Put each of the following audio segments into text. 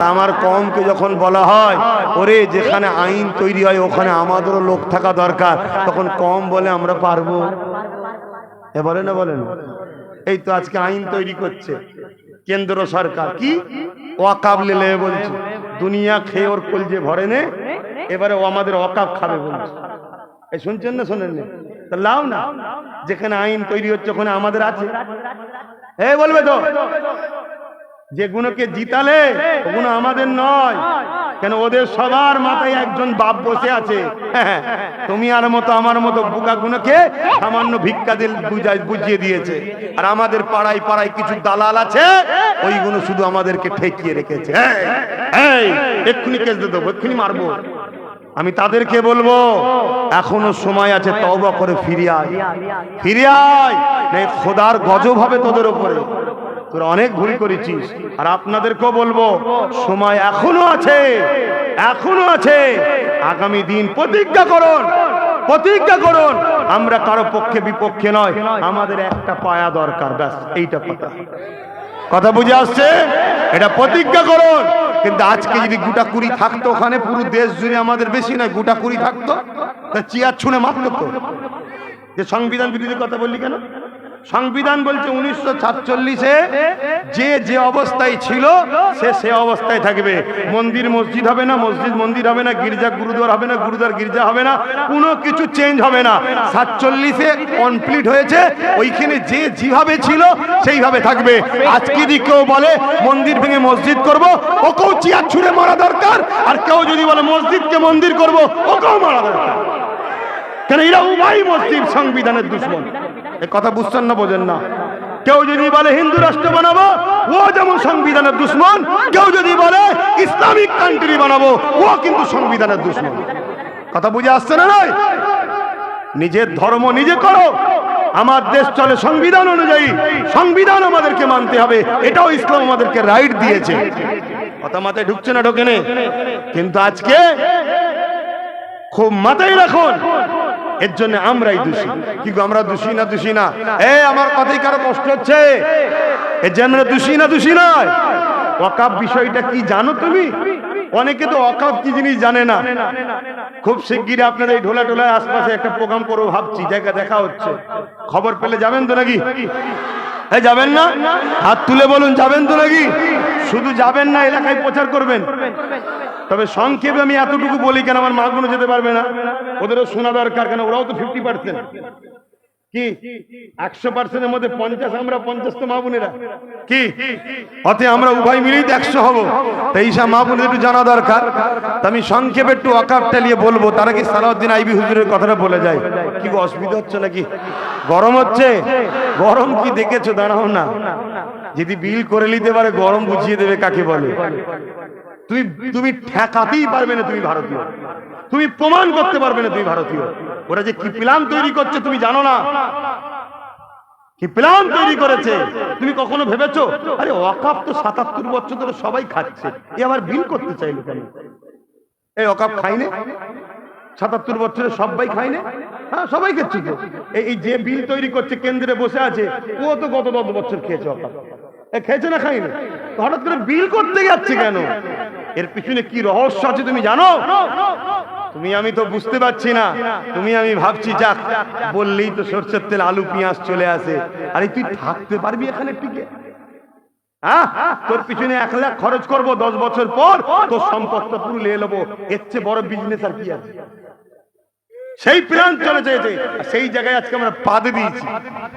আমার কমকে যখন বলা হয়, ওরে যেখানে আইন তৈরি হয়, ওখানে আমাদেরও লোক থাকা দরকার। তখন কম বলে আমরা পারব। এ বলে না বলেন? এই তো আজকে আইন তৈরি করছে। কেন্দ্র সরকার। কি? ওয়াকাব লেলে বলছে। দুনিয়া খেয়ে ওর কলজে ভরে নে, এবারে ও আমাদের ওয়াকাব খাবে বলছে। এই শুনছেন না শোনেন না? লাও না। যেখানে আইন তৈরি হচ্ছে, ওখানে আমাদের আছে। এই বলবে তো? যেগুলোকে জিতালে ওগুলো আমাদের নয়। কেন ওদের সবার মাথায় একজন বাপ বসে আছে। তুমি আর মতো আমার মতো বুকা বুকাগুলোকে সামান্য ভিক্ষা দিল বুঝিয়ে দিয়েছে। আর আমাদের পাড়ায় পাড়ায় কিছু দালাল আছে ওইগুলো শুধু আমাদেরকে ঠেকিয়ে রেখেছে। এক্ষুনি কেস দেবো, এক্ষুনি মারবো। আমি তাদেরকে বলব, এখনও সময় আছে তওবা করে ফিরে আয়। আয় খোদার গজব হবে তোদের উপরে। তোরা অনেক ভুল করেছিস। আর আপনাদেরকেও বলব, সময় এখনও আছে এখনও আছে। আগামী দিন প্রতিজ্ঞা করুন প্রতিজ্ঞা করুন। আমরা কারও পক্ষে বিপক্ষে নয়, আমাদের একটা পায়া দরকার, ব্যাস, এইটা কথা। কথা বুঝে আসছে? এটা প্রতিজ্ঞা করুন। কিন্তু আজকে যদি গোটা কুড়ি থাকতো ওখানে, পুরো দেশ জুড়ে আমাদের বেশি নয়, গোটা কুড়ি থাকতো। তা চেয়ার ছুঁড়ে মারতো তো যে সংবিধান বিরোধী কথা বললি কেন? সংবিধান বলছে উনিশশো সাতচল্লিশে যে যে অবস্থায় ছিল, সে সে অবস্থায় থাকবে। মন্দির মসজিদ হবে না, মসজিদ মন্দির হবে না, গির্জা গুরুদ্বার হবে না গুরুদ্বার গির্জা হবে না, কোনো কিছু চেঞ্জ হবে না। সাতচল্লিশে কমপ্লিট হয়েছে, ওইখানে যে যেভাবে ছিল, সেইভাবে থাকবে। আজকে যদি কেউ বলে, মন্দির ভেঙে মসজিদ করব, ওকেও চেয়ার ছুঁড়ে মারা দরকার। আর কেউ যদি বলে, মসজিদকে মন্দির করব, ওকেও মারা দরকার। কেন, এরা উভয় মসজিদ সংবিধানের দুশ্মন। কথা বুঝছেন না, বোঝেন না। কেউ যদি বলে হিন্দু রাষ্ট্র বানাবো, ও যেমন সংবিধানের দুশ্মন, কেউ যদি বলে ইসলামিক কান্ট্রি বানাবো, ও কিন্তু সংবিধানের দুশ্মন। কথা বুঝে আসছে না নয় নিজের ধর্ম নিজে করো। আমার দেশ চলে সংবিধান অনুযায়ী। সংবিধান আমাদেরকে মানতে হবে। এটাও ইসলাম আমাদেরকে রাইট দিয়েছে। কথা মাথায় ঢুকছে না ঢোকেনে কিন্তু আজকে খুব মাথায় রাখুন এর জন্য আমরাই দোষী। কি গো, আমরা দোষী না দোষী না? এ আমার কথাই কারও কষ্ট হচ্ছে? এর জন্য আমরা দোষী না দোষী নয়? অকাপ বিষয়টা কি জানো তুমি? অনেকে তো অকাপ কি জিনিস জানে না। খুব শিগগিরই আপনারা এই ঢোলা টোলায় আশপাশে একটা প্রোগ্রাম করব ভাবছি জায়গা দেখা হচ্ছে। খবর পেলে যাবেন তো নাকি? এই যাবেন না? হাত তুলে বলুন যাবেন তো নাকি? শুধু যাবেন না এলাকায় প্রচার করবেন। তবে সংক্ষেপে আমি এতটুকু বলি কেন আমার মাগুনো যেতে পারবে না? ওদেরও শোনা দরকার কেন? ওরাও তো ফিফটি পার্সেন্ট কি? একশো পার্সেন্টের মধ্যে পঞ্চাশ, আমরা পঞ্চাশ তো মা বোনেরা কি? অতে আমরা উভয় মিলেই তো একশো হব। তাই সব মা একটু জানা দরকার। আমি সংক্ষেপে একটু অকাপটা নিয়ে বলব। তারা কি সালাউদ্দিন আইবি হুজুরের কথাটা বলে যায় কি অসুবিধা হচ্ছে নাকি? গরম হচ্ছে? গরম কি দেখেছ? দাঁড়াও না। যদি বিল করে নিতে পারে, গরম বুঝিয়ে দেবে কাকে বলে? তুমি তুমি ঠেকাতেই পারবে না তুমি ভারতীয়। তুমি প্রমাণ করতে পারবে না তুমি ভারতীয়। ওরা যে কি প্ল্যান তৈরি করছে তুমি জানো না। কি প্ল্যান তৈরি করেছে? তুমি কখনো ভেবেছো? আরে অকাপ তো সাতাত্তর বছর ধরে সবাই খাচ্ছে। এ আবার বিল করতে চাইলো কেন? এই অকাপ খাইনে সাতাত্তর বছরে সবাই খাইনে হ্যাঁ সবাই খাচ্ছে তো। এই- যে বিল তৈরি করছে, কেন্দ্রে বসে আছে, ও তো গত দশ বছর খেয়েছে অকাপ। খেয়েছে না খাইনি হঠাৎ করে বিল করতে যাচ্ছে কেন? এর পিছনে কি রহস্য আছে তুমি জানো? তুমি আমি তো বুঝতে পারছি না। তুমি আমি ভাবছি, যাক, বললেই তো সরষের তেল, আলু, পেঁয়াজ চলে আসে। আরে, তুই থাকতে পারবি এখানে টিকে হ্যাঁ? তোর পিছনে এক লাখ খরচ করব দশ বছর পর। তোর সম্পদটা পুরো নিয়ে নেব। এর চেয়ে বড় বিজনেস আর কি আছে? সেই প্ল্যান চলে যেতে সেই জায়গায় আজকে আমরা পাদে দিয়েছি।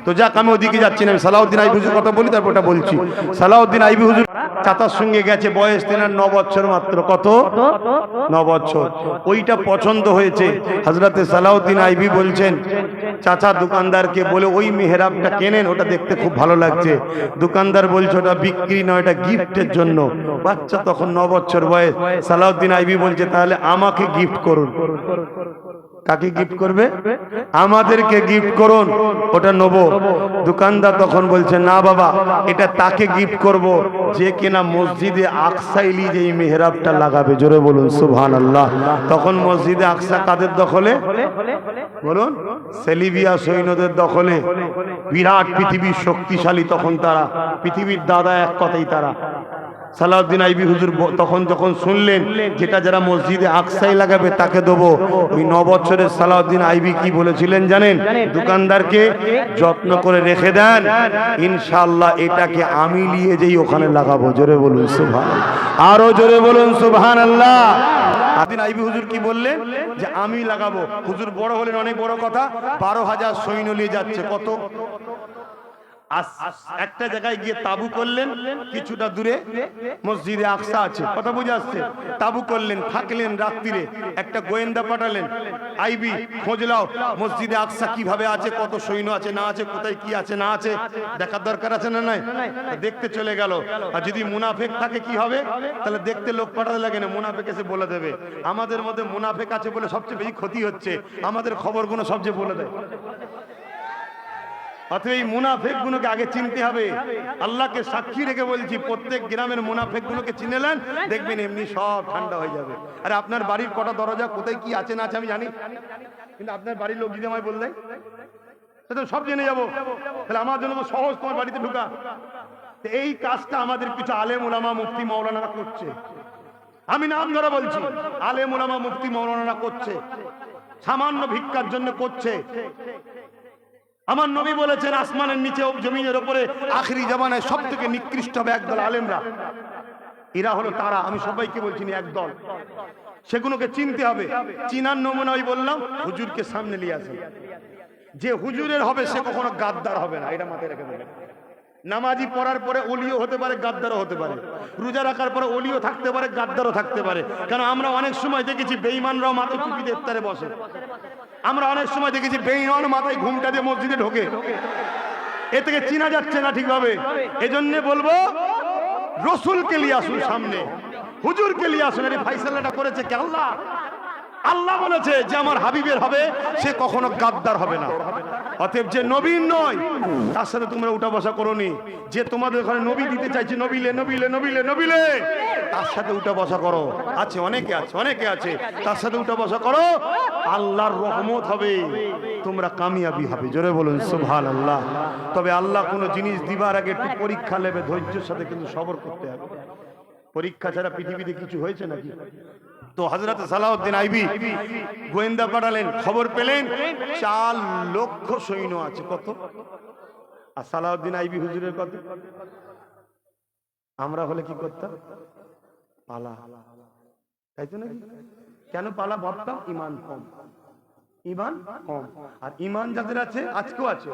তো যাক, আমি ওদিকে যাচ্ছি না। সালাউদ্দিন আইবি হুজুর কথা বলি, তারপর ওটা বলছি। সালাউদ্দিন আইবি হুজুর চাতার সঙ্গে গেছে, বয়স তেনার ন বছর মাত্র। কত? ন বছর। ওইটা পছন্দ হয়েছে। হজরতে সালাউদ্দিন আইবি বলছেন, চাচা দোকানদারকে বলে ওই মেহরাবটা কেনেন? ওটা দেখতে খুব ভালো লাগছে। দোকানদার বলছে, ওটা বিক্রি নয়, এটা গিফটের জন্য। বাচ্চা তখন ন বছর বয়স। সালাউদ্দিন আইবি বলছে, তাহলে আমাকে গিফট করুন। কাকে গিফট করবে? আমাদেরকে গিফট করুন। ওটা নেব। দোকানদার তখন বলছে না বাবা এটা তাকে গিফট করব। যে কিনা মসজিদে আকসাইলি যে মেহরাবটা লাগাবে জোরে বলুন সুবহান আল্লাহ তখন মসজিদে আকসা কাদের দখলে? বলুন। সেলিবিয়া সৈন্যদের দখলে। বিরাট পৃথিবীর শক্তিশালী তখন তারা। পৃথিবীর দাদা এক কথাই তারা। সালাউদ্দিন আইবি হুজুর তখন যখন শুনলেন যেটা যারা মসজিদে আকসাই লাগাবে তাকে দেবো। ওই ন বছরের সালাউদ্দিন আইবি কি বলেছিলেন জানেন? দোকানদারকে যত্ন করে রেখে দেন। ইনশাল্লাহ এটাকে আমি নিয়ে যেই ওখানে লাগাবো। জোরে বলুন সুভান আরও জোরে বলুন সুভান আল্লাহ আদিন আইবি হুজুর কি বললেন? যে আমি লাগাবো। হুজুর বড় হলেন, অনেক বড় কথা। বারো হাজার সৈন্য নিয়ে যাচ্ছে। কত? একটা জায়গায় গিয়ে তাবু করলেন, কিছুটা দূরে মসজিদে আকসা আছে। কথা বুঝে আসছে? তাবু করলেন, থাকলেন রাত্রিরে, একটা গোয়েন্দা পাঠালেন, আইবি খোঁজলাও মসজিদে আকসা কীভাবে আছে, কত সৈন্য আছে, না আছে, কোথায় কি আছে, না আছে, দেখার দরকার আছে না নাই? দেখতে চলে গেল। আর যদি মুনাফেক থাকে, কি হবে? তাহলে দেখতে লোক পাঠাতে লাগে না, মুনাফেক এসে বলে দেবে। আমাদের মধ্যে মুনাফেক আছে বলে সবচেয়ে বেশি ক্ষতি হচ্ছে। আমাদের খবরগুলো সবচেয়ে বলে দেয়। অতএব এই মুনাফেক গুলোকে আগে চিনতে হবে। আল্লাহকে সাক্ষী রেখে বলছি, প্রত্যেক গ্রামের মুনাফেক গুলোকে চিনেলেন দেখবেন এমনি সব ঠান্ডা হয়ে যাবে। আরে আপনার বাড়ির কটা দরজা কোথায় কি আছে না আছে আমি জানি। কিন্তু আপনার বাড়ির লোক যদি আমায় বললেন সেটা সব জেনে যাব। তাহলে আমার জন্য সহজ তোমার বাড়িতে ঢুকা। এই কাজটা আমাদের কিছু আলেম উলামা মুফতি মৌলানারা করছে। আমি নাম ধরে বলছি, আলেম উলামা মুফতি মৌলানারা করছে। সামান্য ভিক্ষার জন্য করছে। আমার নবী বলেছেন, আসমানের নিচে জমিনের উপরে আখরি জামানায় সব থেকে নিকৃষ্ট হবে একদল আলেমরা। এরা হলো তারা। আমি সবাইকে বলছি একদল। সেগুলোকে চিনতে হবে। চিনার নমুনা ওই বললাম, হুজুরকে সামনে নিয়ে আসেন যে হুজুরের হবে, সে কখনো গাদ্দার হবে না। এটা মাথায় রেখে দেবেন নামাজি পড়ার পরে অলিও হতে পারে, গাদ্দারও হতে পারে। রোজা রাখার পরে অলিও থাকতে পারে, গাদ্দারও থাকতে পারে। কেন আমরা অনেক সময় দেখেছি বেঈমানরাও মাথায় টুপিতে ইফতারে বসে। আমরা অনেক সময় দেখেছি বেঈমান মাথায় ঘুমটা দিয়ে মসজিদে ঢোকে। এ থেকে চিনা যাচ্ছে না ঠিকভাবে। এজন্য বলব, রসুলকে নিয়ে আসুন সামনে। হুজুরকে নিয়ে আসুন। এই ফাইসালাটা করেছে কে আল্লাহ? আল্লাহ বলেছে যে আমার হাবিবের হবে, সে কখনো গাদ্দার হবে না। অতএব যে নবীন নয়, তার সাথে তোমরা উঠা বসা করোনি। যে তোমাদের ঘরে নবী দিতে চাইছে, নবীলে নবীলে নবীলে, নবিলে, তার সাথে উঠা বসা করো। আছে, অনেকে আছে অনেকে আছে। তার সাথে উঠা বসা করো। আল্লাহর রহমত হবে। তোমরা কামিয়াবি হবে। জোরে বলুন সুবহান আল্লাহ তবে আল্লাহ কোনো জিনিস দিবার আগে একটু পরীক্ষা নেবে। ধৈর্যের সাথে কিন্তু সবর করতে হবে। পরীক্ষা ছাড়া পৃথিবীতে কিছু হয়েছে নাকি? তো হজরত সালাউদ্দিন আইবি গোয়েন্দা পাঠালেন, খবর পেলেন, চার লক্ষ সৈন্য আছে, কত? আর সালাউদ্দিন আইবি হুজুরের কত? আমরা হলে কি করতাম? পালা। তাই তো নাকি? কেন পালা? ভাবতাম ইমান কম। ইমান কম। আর ইমান যাদের আছে, আজকেও আছে।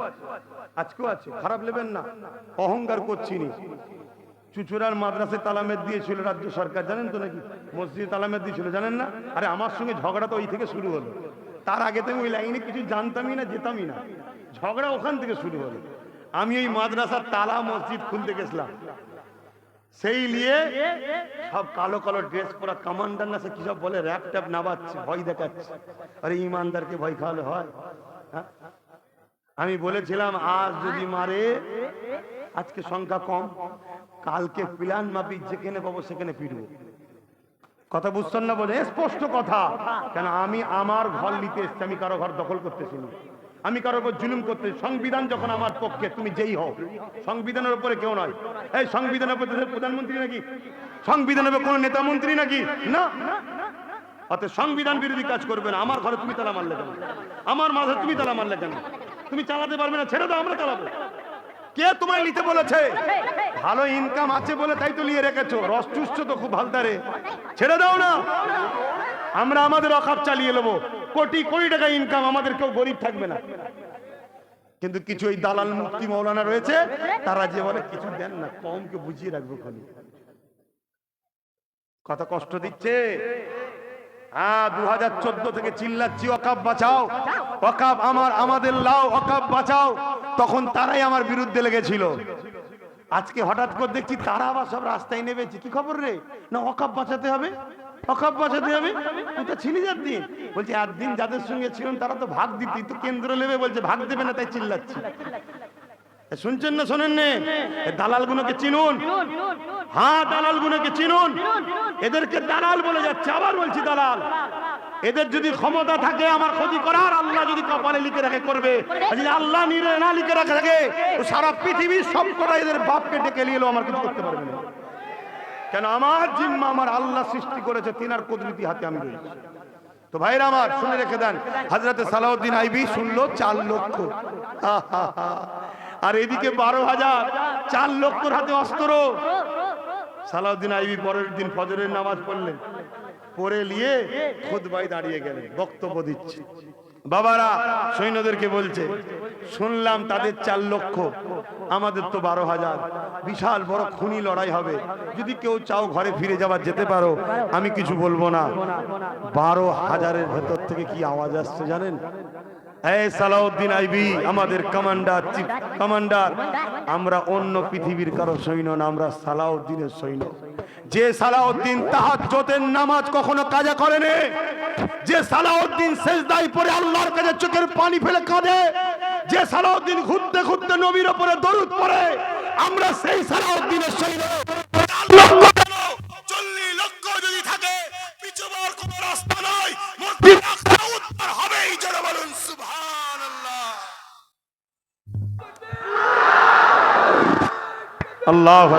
আজকেও আছে। খারাপ নেবেন না। অহংকার করছি নি চুচুড়ার মাদ্রাসে তালামেদ দিয়েছিল রাজ্য সরকার, জানেন তো নাকি? মসজিদে তালামেদ দিয়েছিল, জানেন না? আরে আমার সঙ্গে ঝগড়া তো ওই থেকে শুরু হলো। তার আগে তো ওই লাইনে কিছু জানতামই না, যেতামই না। ঝগড়া ওখান থেকে শুরু হলো। আমি ওই মাদ্রাসার তালা মসজিদ খুলতে গেছিলাম। সেই নিয়ে সব কালো কালো ড্রেস পরা কমান্ডার না সে কি সব বলে, র্যাপ ট্যাপ নামাচ্ছে, ভয় দেখাচ্ছে। আরে ইমানদারকে ভয় খাওয়ালে হয়। হ্যাঁ? আমি বলেছিলাম, আজ যদি মারে, আজকে সংখ্যা কম। কালকে প্ল্যান মাফিক যেখানে পাবো সেখানে পিটবো কথা বুঝছেন না বলে? স্পষ্ট কথা। কেন আমি আমার ঘর নিতে এসছি, আমি কারও ঘর দখল করতেছি না। আমি কারও উপর জুলুম করতে সংবিধান যখন আমার পক্ষে, তুমি যেই হও। সংবিধানের উপরে কেউ নয়। এই সংবিধানের উপর দেশের প্রধানমন্ত্রী নাকি? সংবিধানের উপর কোনো নেতা মন্ত্রী নাকি? না। অতএব সংবিধান বিরোধী কাজ করবে না। আমার ঘরে তুমি তালা মারলে কেন? আমার মাঝে তুমি তালা মারলে কেন? তুমি চালাতে পারবে না, ছেড়ে দাও, আমরা চালাবো। কে তোমায় নিতে বলেছে? ভালো ইনকাম আছে বলে তাই তো নিয়ে রেখেছো। রস চুষছ তো খুব ভালতারে ছেড়ে দাও না। আমরা আমাদের অকাপ চালিয়ে নেব। কোটি কোটি টাকা ইনকাম আমাদের কেউ গরিব থাকবে না। কিন্তু কিছু এই দালাল মুক্তি মৌলানা রয়েছে, তারা যে বলে কিছু দেন না, কমকে বুঝিয়ে রাখব খালি। কত কষ্ট দিচ্ছে। হ্যাঁ দু হাজার চোদ্দ থেকে চিল্লাচ্ছি, অকাপ বাঁচাও। অকাপ আমার, আমাদের লাও, অকাপ বাঁচাও। তখন তারাই আমার বিরুদ্ধে লেগেছিল। আজকে হঠাৎ করে দেখছি তারা আবার সব রাস্তায় নেমেছে। কি খবর রে? না অকাপ বাঁচাতে হবে? অকাপ বাঁচাতে হবে? তুই তো ছিলি যার দিন বলছে, একদিন যাদের সঙ্গে ছিলেন তারা তো ভাগ দিতি। তো কেন্দ্র নেবে বলছে, ভাগ দেবে না, তাই চিল্লাচ্ছি। শুনছেন না, শোনেন নে? দালাল গুলোকে চিনুন। হ্যাঁ দালাল গুলোকে চিনুন। এদেরকে দালাল বলে যাচ্ছে। আবার বলছি, দালাল। এদের যদি ক্ষমতা থাকে আমার ক্ষতি করার, আল্লাহ যদি কপালে লিখে রাখে করবে আল্লাহ নিরে না লিখে রাখে থাকে সারা পৃথিবীর সব করা এদের বাপকে ডেকে নিয়ে আমার কিছু করতে পারবে না। কেন আমার জিম্মা আমার আল্লাহ সৃষ্টি করেছে তিনার কুদরতি হাতে আমি রয়েছি। তো ভাইরা আমার, শুনে রেখে দেন হাজরাতে সালাউদ্দিন আইবি শুনলো চার লক্ষ। আর এদিকে বারো হাজার, চার লক্ষর হাতে অস্ত্র। সালাউদ্দিন আইবি পরের দিন ফজরের নামাজ পড়লেন। পড়ে নিয়ে খুদবাই দাঁড়িয়ে গেলেন, বক্তব্য দিচ্ছে। বাবারা, সৈন্যদেরকে বলছে, শুনলাম তাদের চার লক্ষ, আমাদের তো বারো হাজার। বিশাল বড় খুনি লড়াই হবে। যদি কেউ চাও ঘরে ফিরে যাবার যেতে পারো, আমি কিছু বলব না। বারো হাজারের ভেতর থেকে কি আওয়াজ আসছে জানেন? সালাউদ্দিন আইবি, আমাদের কমান্ডার, চিফ কমান্ডার, আমরা অন্য পৃথিবীর কারও সৈন্য না, আমরা সালাউদ্দিনের সৈন্য। যে সালাউদ্দিন তাহাজ্জুদের নামাজ কখনো কাজা করেনি, যে সালাউদ্দিন সেজদায় পড়ে আল্লাহর কাছে চোখের পানি ফেলে কাঁদে, যে সালাউদ্দিন ঘুরতে ঘুরতে নবীর ওপরে দরুদ পড়ে, আমরা সেই সালাউদ্দিনের লক্ষ যদি থাকে সুবহানাল্লাহ। আল্লাহ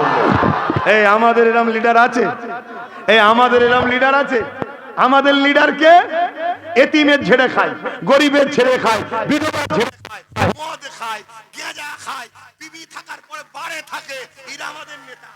এই আমাদের এরম লিডার আছে। এই আমাদের এরম লিডার আছে। আমাদের লিডার কে? এতিমের ছেড়ে খায়, গরিবের ছেড়ে খায়, বিধবার ঝেড়ে খায়, মদ খায় খায় থাকার পরে বারে থাকে, এরা আমাদের নেতা।